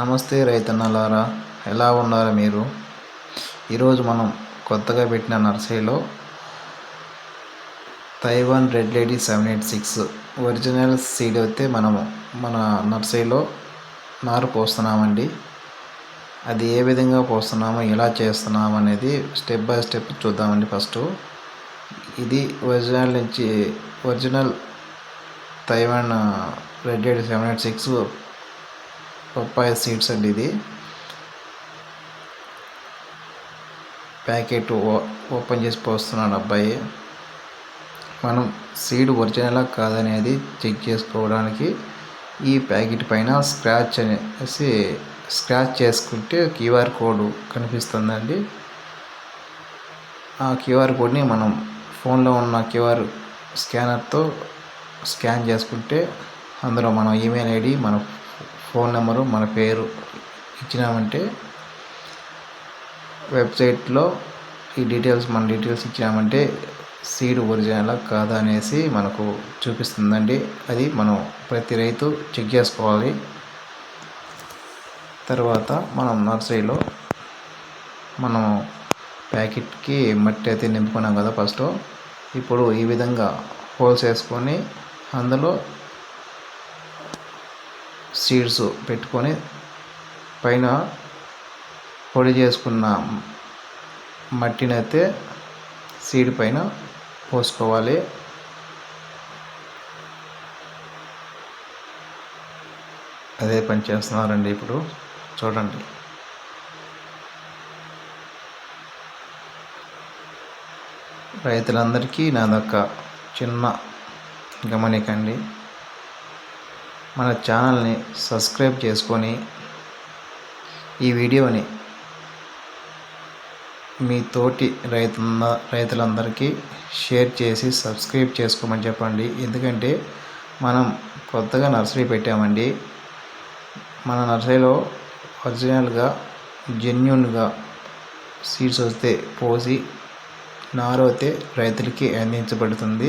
నమస్తే రైతన్నలారా ఎలా ఉన్నారు మీరు? ఈరోజు మనం కొత్తగా పెట్టిన నర్సరీలో Taiwan red lady seven eight six original seed అయితే మనము మన నర్సరీలో నారు పోస్తున్నామండి. అది ఏ విధంగా పోస్తున్నామో ఎలా చేస్తున్నాము అనేది స్టెప్ బై స్టెప్ చూద్దామండి ఫస్ట్. ఇది ఒరిజినల్ నుంచి original Taiwan red lady seven eight six papaya seeds అండి ఇది. ప్యాకెట్ ఓపెన్ చేసి పోస్తున్నాడు అబ్బాయి. మనం సీడ్ ఒరిజినలా కాదనేది చెక్ చేసుకోవడానికి ఈ ప్యాకెట్ పైన స్క్రాచ్ అనేసి స్క్రాచ్ చేసుకుంటే క్యూఆర్ కోడ్ కనిపిస్తుందండి. ఆ క్యూఆర్ కోడ్ని మనం ఫోన్లో ఉన్న క్యూఆర్ స్కానర్తో స్కాన్ చేసుకుంటే అందులో మన ఈమెయిల్ ఐడి మన ఫోన్ నెంబరు మన పేరు ఇచ్చినామంటే వెబ్సైట్లో ఈ డీటెయిల్స్ మన డీటెయిల్స్ ఇచ్చినామంటే సీడ్ ఒరిజినల్ కాదా అనేసి మనకు చూపిస్తుందండి. అది మనం ప్రతి రైతు చెక్ చేసుకోవాలి. తర్వాత మనం నర్సరీలో మనం ప్యాకెట్కి మట్టి అయితే నింపుకున్నాం కదా ఫస్ట్. ఇప్పుడు ఈ విధంగా హోల్స్ వేసుకొని అందులో సీడ్స్ పెట్టుకొని పైన పొడి చేసుకున్న మట్టిని అయితే సీడ్ పైన పోసుకోవాలి. అదే పని చేస్తున్నారండి ఇప్పుడు చూడండి. రైతులందరికీ నాదొక్క చిన్న గమనికండి మన ఛానల్ని సబ్స్క్రైబ్ చేసుకొని ఈ వీడియోని మీ తోటి రైతు రైతులందరికీ షేర్ చేసి సబ్స్క్రైబ్ చేసుకోమని చెప్పండి. ఎందుకంటే మనం కొత్తగా నర్సరీ పెట్టామండి. మన నర్సరీలో ఒరిజినల్గా జెన్యున్గా సీడ్స్ వస్తే పోసి నారు అయితే రైతులకి అందించబడుతుంది.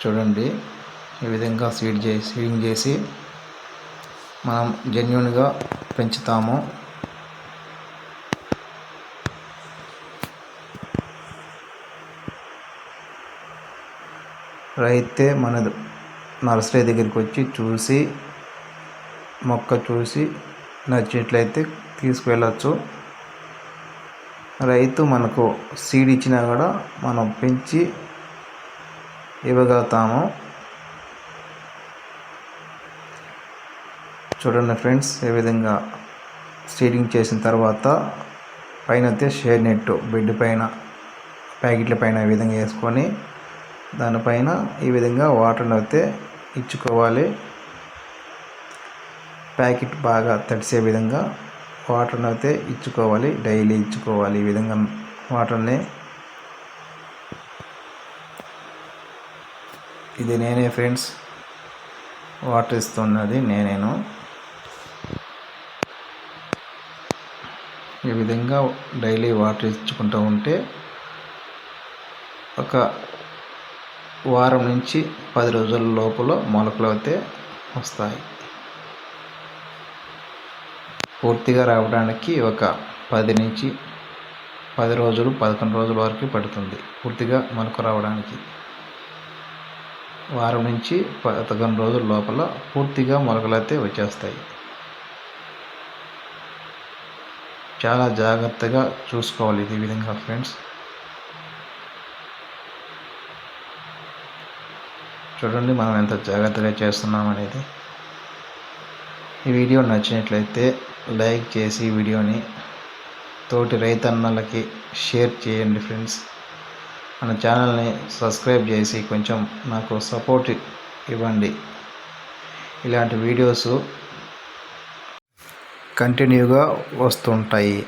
చూడండి. ఈ విధంగా సీడ్ చేసి సీడింగ్ చేసి మనం జెన్యున్గా పెంచుతాము. రైతే మన నర్సరీ దగ్గరికి వచ్చి చూసి మొక్క చూసి నచ్చినట్లయితే తీసుకువెళ్ళచ్చు. రైతు మనకు సీడ్ ఇచ్చినా కూడా మనం పెంచి ఇవ్వగలుగుతాము. చూడండి ఫ్రెండ్స్ ఏ విధంగా స్టీరింగ్ చేసిన తర్వాత పైన అయితే షేర్ నెట్ బెడ్ పైన ప్యాకెట్ల పైన ఈ విధంగా వేసుకొని దానిపైన ఈ విధంగా వాటర్ని అయితే ఇచ్చుకోవాలి. ప్యాకెట్ బాగా తడిసే విధంగా వాటర్ని అయితే ఇచ్చుకోవాలి డైలీ ఇచ్చుకోవాలి ఈ విధంగా వాటర్ని. ఇది నేనే ఫ్రెండ్స్ వాటర్ ఇస్తున్నది నేనేను. ఈ విధంగా డైలీ వాటర్ ఇచ్చుకుంటూ ఉంటే ఒక వారం నుంచి పది రోజుల లోపల మొలకలు అయితే వస్తాయి. పూర్తిగా రావడానికి ఒక పది నుంచి పది రోజులు పదకొండు రోజుల వరకు పడుతుంది పూర్తిగా మొలక రావడానికి. వారం నుంచి పదకొండు రోజుల లోపల పూర్తిగా మొలకలైతే వచ్చేస్తాయి. చాలా జాగ్రత్తగా చూసుకోవాలి ఈ విధంగా ఫ్రెండ్స్. చూడండి మనం ఎంత జాగ్రత్తగా చేస్తున్నాం అనేది. ఈ వీడియో నచ్చినట్లయితే లైక్ చేసి వీడియోని తోటి రైతన్నలకి షేర్ చేయండి ఫ్రెండ్స్. మన ఛానల్ని సబ్స్క్రైబ్ చేసి కొంచెం నాకు సపోర్ట్ ఇవ్వండి. ఇలాంటి వీడియోస్ కంటిన్యూగా వస్తుంటాయి.